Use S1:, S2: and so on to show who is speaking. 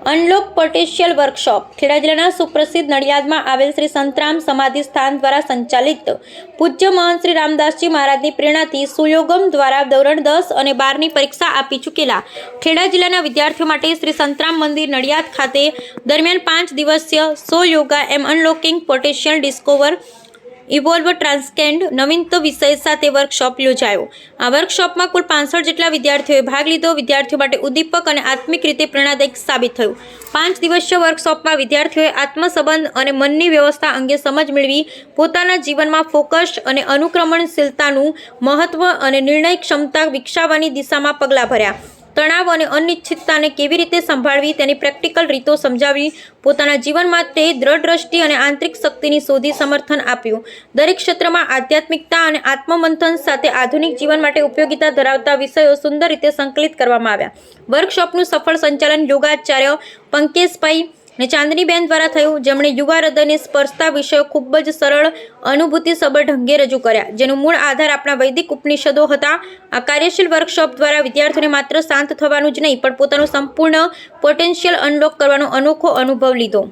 S1: Unlock પોટેશિયલ workshop Kheda જિલ્લાના સુપ્રસિદ્ધ નડિયાદમાં આવેલ શ્રી સંતરામ સમાધિ સ્થાન દ્વારા સંચાલિત પૂજ્ય મહંત શ્રી રામદાસજી મહારાજની પ્રેરણાથી સુયોગમ દ્વારા ધોરણ દસ અને બારની પરીક્ષા આપી ચૂકેલા ખેડા જિલ્લાના વિદ્યાર્થીઓ માટે શ્રી સંતરામ મંદિર નડિયાદ ખાતે દરમિયાન પાંચ દિવસીય સો યોગા એમ unlocking potential discover evolve transcend નવીનત્વ વિષય સાથે વર્કશોપ યોજાયો. આ વર્કશોપમાં કુલ પાંસઠ જેટલા વિદ્યાર્થીઓએ ભાગ લીધો. વિદ્યાર્થીઓ માટે ઉદ્દીપક અને આત્મિક રીતે પ્રેરણાદાયક સાબિત થયું. પાંચ દિવસીય વર્કશોપમાં વિદ્યાર્થીઓએ આત્મસંબંધ અને મનની વ્યવસ્થા અંગે સમજ મેળવી, પોતાના જીવનમાં ફોકસ અને અનુક્રમણશીલતાનું મહત્વ અને નિર્ણય ક્ષમતા વિકસાવવાની દિશામાં પગલાં ભર્યા. તણાવ અને અનિશ્ચિતતાને કેવી રીતે સંભાળવી તેની પ્રેક્ટિકલ રીતો સમજાવી પોતાના જીવન માટે દ્રઢ દ્રષ્ટિ અને આંતરિક શક્તિની શોધી સમર્થન આપ્યું. દરેક ક્ષેત્રમાં આધ્યાત્મિકતા અને આત્મમંથન સાથે આધુનિક જીવન માટે ઉપયોગીતા ધરાવતા વિષયો સુંદર રીતે સંકલિત કરવામાં આવ્યા. વર્કશોપનું સફળ સંચાલન યોગાચાર્ય પંકેશભાઈ અને ચાંદનીબેન દ્વારા થયું, જેમણે યુવા હૃદયને સ્પર્શતા વિષયો ખૂબ જ સરળ અનુભૂતિસભર ઢંગે રજૂ કર્યા, જેનો મૂળ આધાર આપણા વૈદિક ઉપનિષદો હતા. આ કાર્યશીલ વર્કશોપ દ્વારા વિદ્યાર્થીઓને માત્ર શાંત થવાનું જ નહીં, પણ પોતાનું સંપૂર્ણ પોટેન્શિયલ અનલોક કરવાનો અનોખો અનુભવ લીધો.